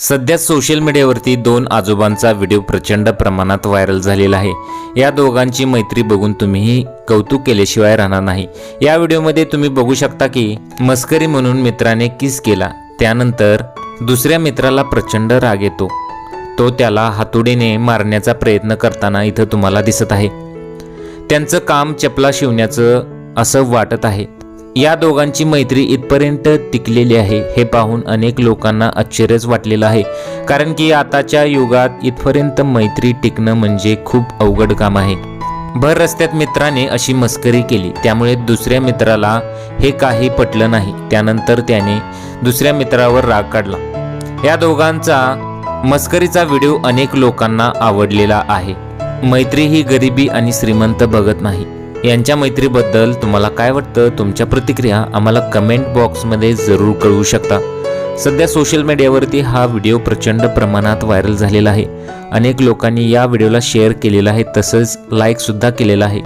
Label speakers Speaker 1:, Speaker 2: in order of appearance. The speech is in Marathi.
Speaker 1: सध्या सोशल मीडियावरती दोन आजोबांचा व्हिडिओ प्रचंड प्रमाणात व्हायरल झालेला आहे. या दोघांची मैत्री बघून तुम्हीही कौतुक केल्याशिवाय राहणार नाही. या व्हिडिओमध्ये तुम्ही बघू शकता की मस्करी म्हणून मित्राने किस केला. त्यानंतर दुसऱ्या मित्राला प्रचंड राग येतो. तो त्याला हातोडीने मारण्याचा प्रयत्न करताना इथं तुम्हाला दिसत आहे. त्यांचं काम चपला शिवण्याचं असं वाटत आहे. या दोघांची मैत्री इथपर्यंत टिकलेली आहे हे पाहून अनेक लोकांना आश्चर्यच वाटलेलं आहे. कारण की आताच्या युगात इथपर्यंत मैत्री टिकणं म्हणजे खूप अवघड काम आहे. भर रस्त्यात मित्राने अशी मस्करी केली त्यामुळे दुसऱ्या मित्राला हे काही पटलं नाही. त्यानंतर त्याने दुसऱ्या मित्रावर राग काढला. या दोघांचा मस्करीचा व्हिडिओ अनेक लोकांना आवडलेला आहे. मैत्री ही गरिबी आणि श्रीमंत बघत नाही. यांच्या मैत्रीबद्दल तुम्हाला काय वाटतं? तुमच्या प्रतिक्रिया आम्हाला कमेंट बॉक्समध्ये जरूर कळवू शकता. सध्या सोशल मीडियावरती हा व्हिडिओ प्रचंड प्रमाणात व्हायरल झालेला आहे. अनेक लोकांनी या व्हिडिओला शेअर केलेला आहे. तसंच लाईकसुद्धा केलेला आहे.